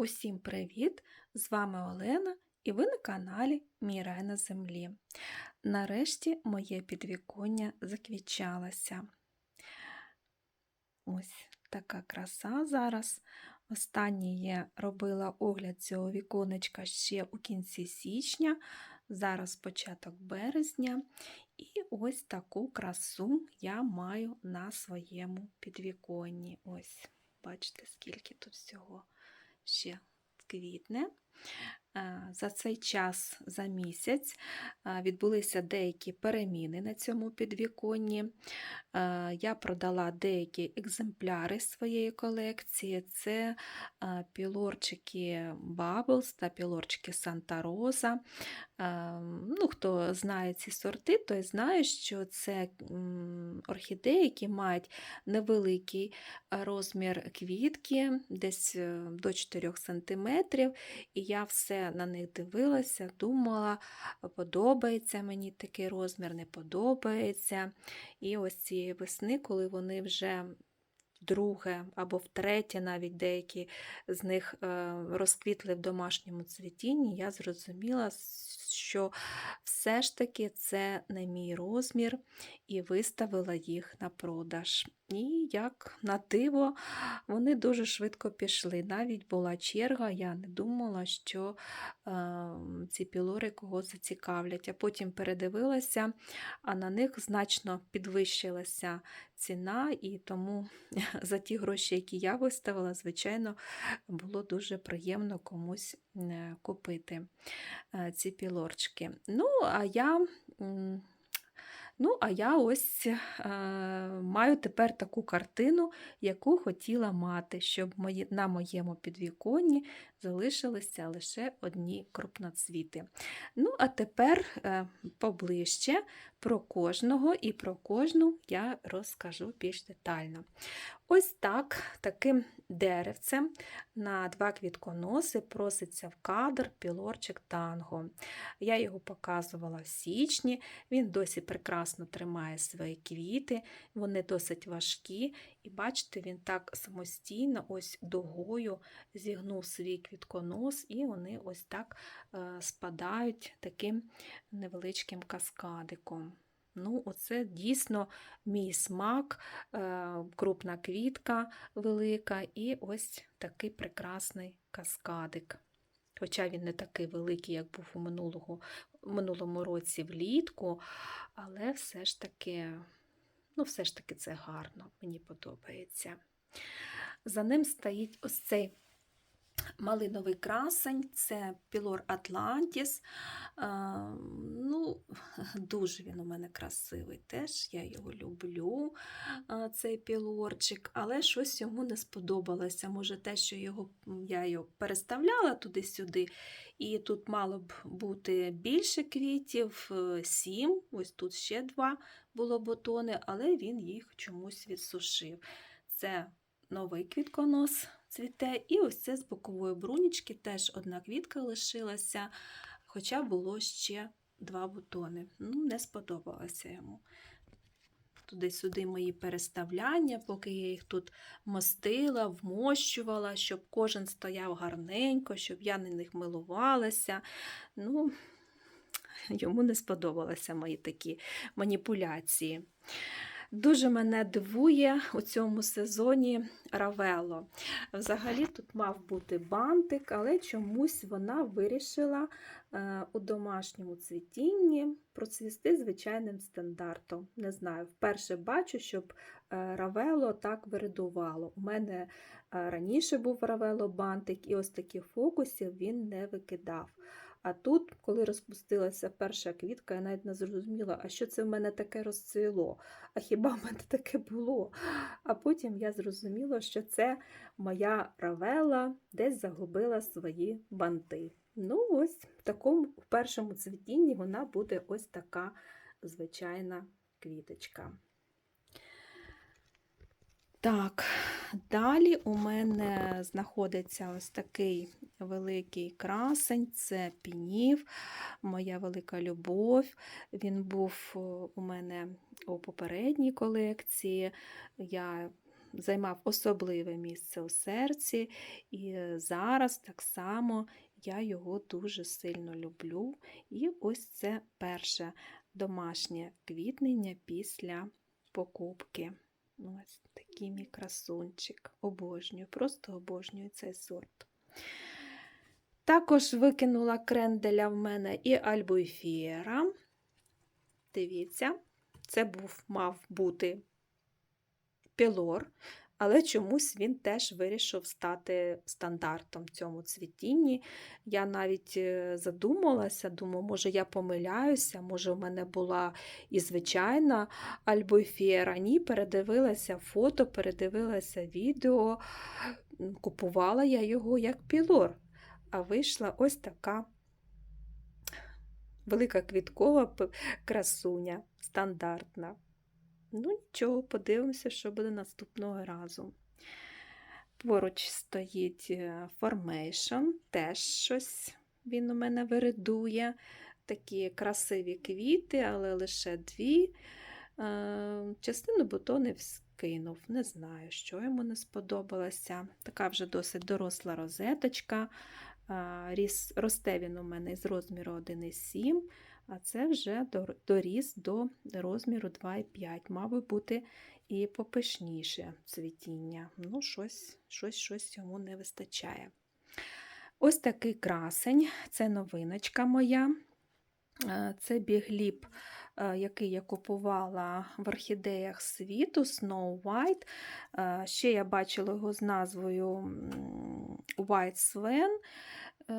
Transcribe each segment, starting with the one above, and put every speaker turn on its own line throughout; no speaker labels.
Усім привіт! З вами Олена і ви на каналі Мій рай на землі. Нарешті моє підвіконня заквічалося. Ось така краса зараз. Останнє я робила огляд цього віконечка ще у кінці січня, зараз початок березня. І ось таку красу я маю на своєму підвіконні. Ось, бачите, скільки тут всього ще квітне. Е, За цей час, за місяць, е, відбулися деякі переміни на цьому підвіконні. Е, Я продала деякі екземпляри своєї колекції. Це пілорчики Bubbles та пілорчики Санта Роза. Ну, Хто знає ці сорти, той знає, що це орхідеї, які мають невеликий розмір квітки, десь е, до 4 см. І я все на них дивилася, думала, подобається мені такий розмір, не подобається. І ось цієї весни, коли вони вже вдруге або втретє, навіть деякі з них е, розквітли в домашньому цвітінні, я зрозуміла, що все ж таки це не мій розмір, і виставила їх на продаж. І як на диво, вони дуже швидко пішли. Навіть була черга, я не думала, що е, ці пілори когось зацікавлять. А потім передивилася, а на них значно підвищилася ціна, і тому за ті гроші, які я виставила, звичайно, було дуже приємно комусь купити е, ці пілорчики. Ну, а я. Ну, а я ось е, маю тепер таку картину, яку хотіла мати, щоб мої, на моєму підвіконні залишилися лише одні крупноцвіти. Ну, а тепер е, поближче про кожного і про кожну я розкажу більш детально. Ось так, таким деревцем на два квітконоси проситься в кадр пілорчик танго. Я його показувала в січні, він досі прекрасно тримає свої квіти, вони досить важкі. І бачите, він так самостійно, ось дугою зігнув свій квітконос, і вони ось так е, спадають таким невеличким каскадиком. Ну, оце дійсно мій смак, е, крупна квітка велика, і ось такий прекрасний каскадик. Хоча він не такий великий, як був у минулого, минулому році влітку, але все ж таки, ну, все ж таки це гарно, мені подобається. За ним стоїть ось цей малиновий красень, це Пілор Атлантіс. Ну, Дуже він у мене красивий теж, я його люблю, цей пілорчик, але щось йому не сподобалося. Може, те, що його, я його переставляла туди-сюди, і тут мало б бути більше квітів, е, сім, ось тут ще два було бутони, але він їх чомусь відсушив. Це новий квітконос цвіте. І ось це з бокової брунічки теж одна квітка лишилася, хоча було ще два бутони. Ну, Не сподобалося йому. Туди-сюди мої переставляння, поки я їх тут мостила, вмощувала, щоб кожен стояв гарненько, щоб я на них милувалася. Ну, Йому не сподобалися мої такі маніпуляції. Дуже мене дивує у цьому сезоні Равело. Взагалі тут мав бути бантик, але чомусь вона вирішила е, у домашньому цвітінні процвісти звичайним стандартом. Не знаю, вперше бачу, щоб е, Равело так виридувало. У мене е, раніше був Равело бантик, і ось таких фокусів він не викидав. А тут, коли розпустилася перша квітка, я навіть не зрозуміла, а що це в мене таке розцвіло, а хіба в мене таке було? А потім я зрозуміла, що це моя равела десь загубила свої банти. Ну, ось в такому в першому цвітінні вона буде ось така звичайна квіточка. Так, далі у мене знаходиться ось такий великий красень, це пінів, моя велика любов. Він був у мене у попередній колекції. Я займав особливе місце у серці, і е, зараз так само я його дуже сильно люблю. І ось це перше домашнє квітнення після покупки. Ось такий мій красунчик. Обожнюю, просто обожнюю цей сорт. Також викинула кренделя в мене і альбуйфієра. Дивіться, це був, мав бути пілор, але чомусь він теж вирішив стати стандартом в цьому цвітінні. Я навіть е, задумалася, думаю, може, я помиляюся, може, в мене була і звичайна альбойфієра. Ні, передивилася фото, передивилася відео, купувала я його як пілор. А вийшла ось така велика квіткова красуня, стандартна. Ну, нічого, подивимося, що буде наступного разу. Поруч стоїть е, Formation, теж щось він у мене виридує. Такі красиві квіти, але лише дві. Е, Частину бутонів скинув. Не знаю, що йому не сподобалося. Така вже досить доросла розеточка. Росте він у мене з розміру 1,7, а це вже доріс до розміру 2,5. Мав бути і попишніше цвітіння. Ну, щось, щось, щось йому не вистачає. Ось такий красень, це новиночка моя. Е, Це бігліп, е, який я купувала в орхідеях світу Snow White. Е, Ще я бачила його з назвою White Swan. Е,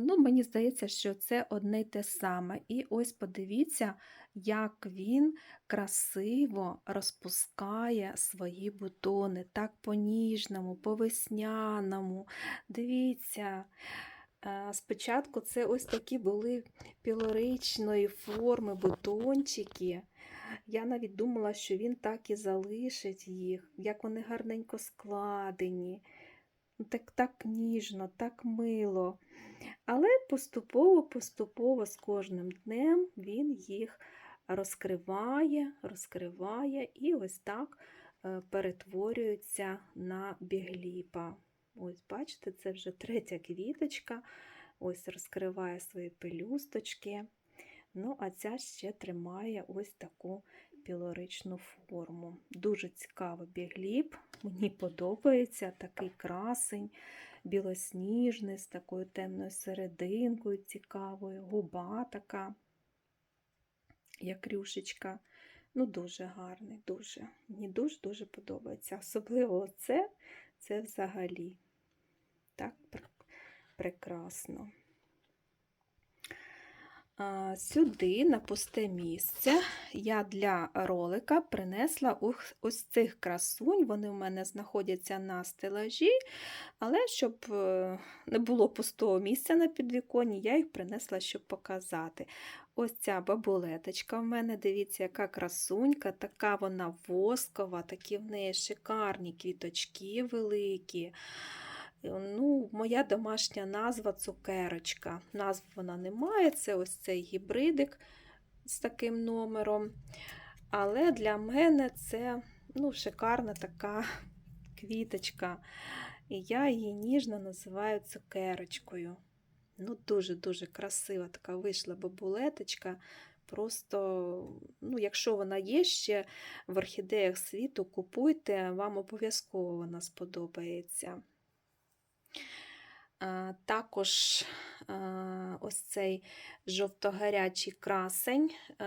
Ну, мені здається, що це одне й те саме. І ось подивіться, як він красиво розпускає свої бутони, так по-ніжному, по-весняному. Дивіться. Е, Спочатку це ось такі були пілоричної форми бутончики. Я навіть думала, що він так і залишить їх, як вони гарненько складені, так, так ніжно, так мило. Але поступово-поступово з кожним днем він їх розкриває, розкриває і ось так е, перетворюється на бігліпа. Ось, бачите, це вже третя квіточка. Ось розкриває свої пелюсточки. Ну, а ця ще тримає ось таку пілоричну форму. Дуже цікавий бігліп, мені подобається такий красень, білосніжний, з такою темною серединкою цікавою, губа така, як рюшечка. Ну, дуже гарний, дуже. Мені дуже-дуже подобається. Особливо це, це взагалі. Так, прекрасно. Сюди, на пусте місце, я для ролика принесла ось цих красунь. Вони в мене знаходяться на стелажі, але щоб е, не було пустого місця на підвіконні, я їх принесла, щоб показати. Ось ця бабулеточка в мене, дивіться, яка красунька, така вона воскова, такі в неї шикарні квіточки великі. Ну, Моя домашня назва цукерочка. Назви вона не має, це ось цей гібридик з таким номером. Але для мене це ну, шикарна така квіточка. І я її ніжно називаю цукерочкою. Ну, Дуже-дуже красива така вийшла бабулеточка. Просто, ну, якщо вона є ще в орхідеях світу, купуйте, вам обов'язково вона сподобається. А, Також ось цей жовто-гарячий красень. а,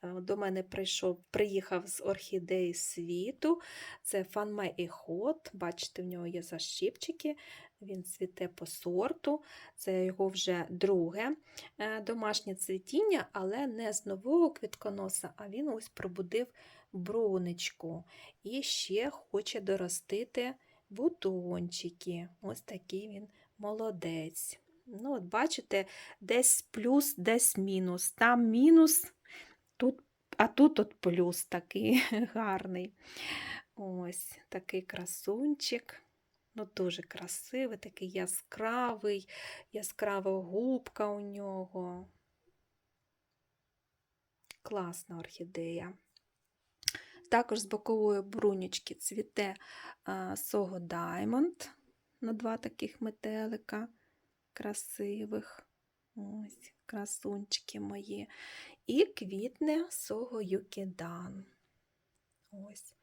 а, До мене прийшов, приїхав з орхідеї світу. Це Фанме і Хот. Бачите, в нього є защіпчики, він цвіте по сорту. Це його вже друге е, домашнє цвітіння, але не з нового квітконоса, а він ось пробудив брунечку. І ще хоче доростити бутончики. Ось такий він молодець. Ну, от Бачите, десь плюс, десь мінус. Там мінус, тут, а тут от плюс такий гарний. Ось такий красунчик. Ну, Дуже красивий, такий яскравий, яскрава губка у нього. Класна орхідея. Також з бокової брунючки цвіте Сого Diamond на два таких метелика красивих. Ось, красунчики мої. І квітне Сого Юкідан. Ось.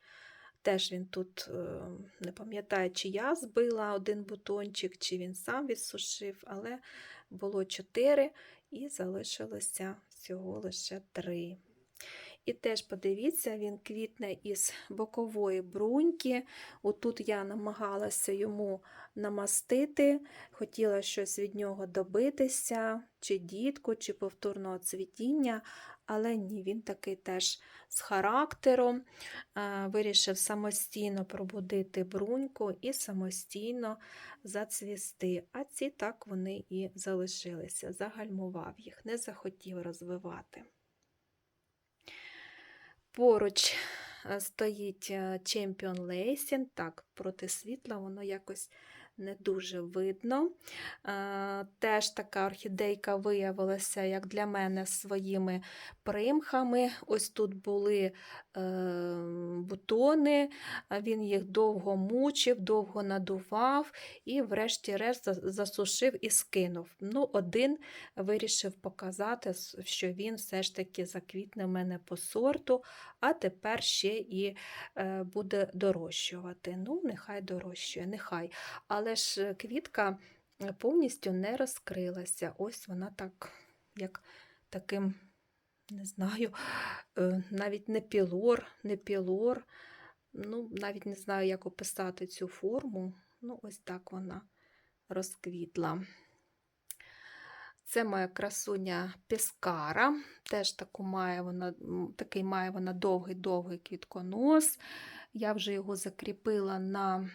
Теж він тут, е, не пам'ятаю, чи я збила один бутончик, чи він сам відсушив, але було чотири і залишилося всього лише три. І теж подивіться, він квітне із бокової бруньки. Отут я намагалася йому намастити, хотіла щось від нього добитися, чи дітку, чи повторного цвітіння, але ні, він такий теж з характером. Е, Вирішив самостійно пробудити бруньку і самостійно зацвісти. А ці так вони і залишилися, загальмував їх, не захотів розвивати. Поруч е, стоїть е, Champion Lacing, так, проти світла воно якось не дуже видно. Е, Теж така орхідейка виявилася, як для мене, своїми примхами. Ось тут були бутони, він їх довго мучив, довго надував і, врешті-решт, засушив і скинув. Ну, один вирішив показати, що він все ж таки заквітне в мене по сорту, а тепер ще і е, буде дорощувати. Ну, нехай дорощує, нехай. Але ж е, квітка е, повністю не розкрилася. Ось вона так, як таким, не знаю, е, навіть не пілор, не пілор. Ну, навіть не знаю, як описати цю форму. Ну, ось так вона розквітла. Це моя красуня Пескара. Теж таку має вона, такий має вона довгий-довгий квітконос. Я вже його закріпила на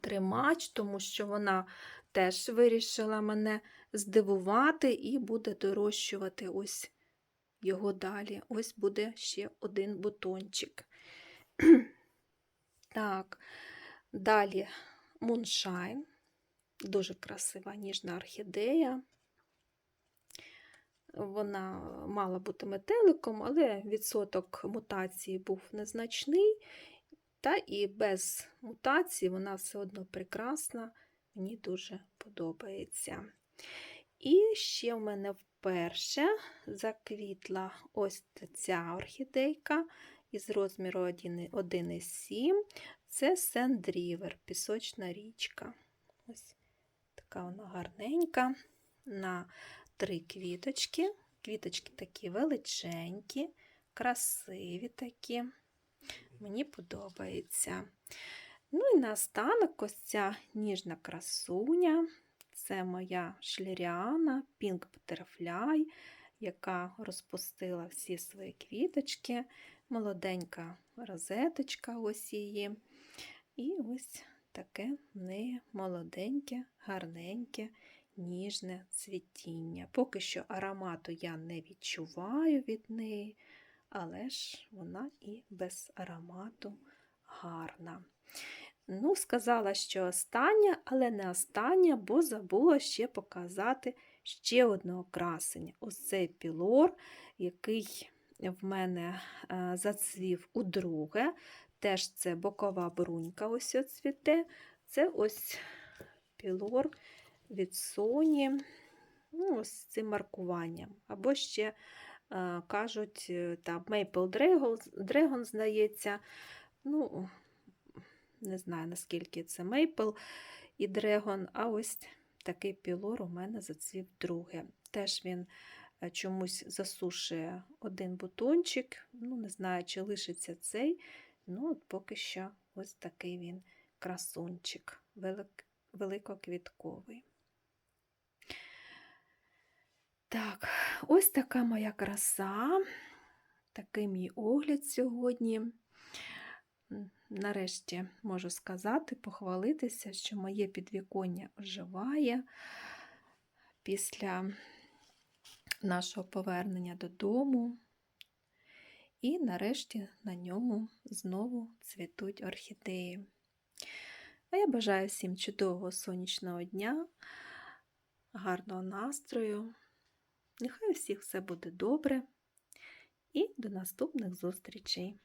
тримач, тому що вона теж вирішила мене здивувати і буде дорощувати ось його далі. Ось буде ще один бутончик. Так, далі Moonshine. Дуже красива ніжна орхідея. Вона мала бути метеликом, але відсоток мутації був незначний. Та і без мутації вона все одно прекрасна, мені дуже подобається. І ще в мене вперше заквітла ось ця орхідейка із розміру 1,7. Це Сендрівер, пісочна річка. Ось така вона гарненька. На три квіточки. Квіточки такі величенькі, красиві такі. Мені подобається. Ну і наостанок ось ця ніжна красуня. Це моя шліріана Pink Butterfly, яка розпустила всі свої квіточки, молоденька розеточка ось її. І ось таке в неї молоденьке, гарненьке, ніжне цвітіння. Поки що аромату я не відчуваю від неї, але ж вона і без аромату гарна. Ну, сказала, що остання, але не остання, бо забула ще показати ще одного красення. Ось цей пілор, який в мене е, зацвів удруге. Теж це бокова брунька ось цвіте. Це ось пілор від Sony ну, з цим маркуванням. Або ще е, кажуть, е, там Maple Dragon, Dragon, здається. Ну, не знаю, наскільки це Maple і Dragon, а ось такий пілор у мене зацвів друге. Теж він е, чомусь засушує один бутончик. Ну, не знаю, чи лишиться цей. Ну, от поки що ось такий він красунчик, велик, великоквітковий. Так, ось така моя краса, такий мій огляд сьогодні. Нарешті можу сказати, похвалитися, що моє підвіконня оживає після нашого повернення додому. І нарешті на ньому знову цвітуть орхідеї. А я бажаю всім чудового сонячного дня, гарного настрою. Нехай у всіх все буде добре. І до наступних зустрічей!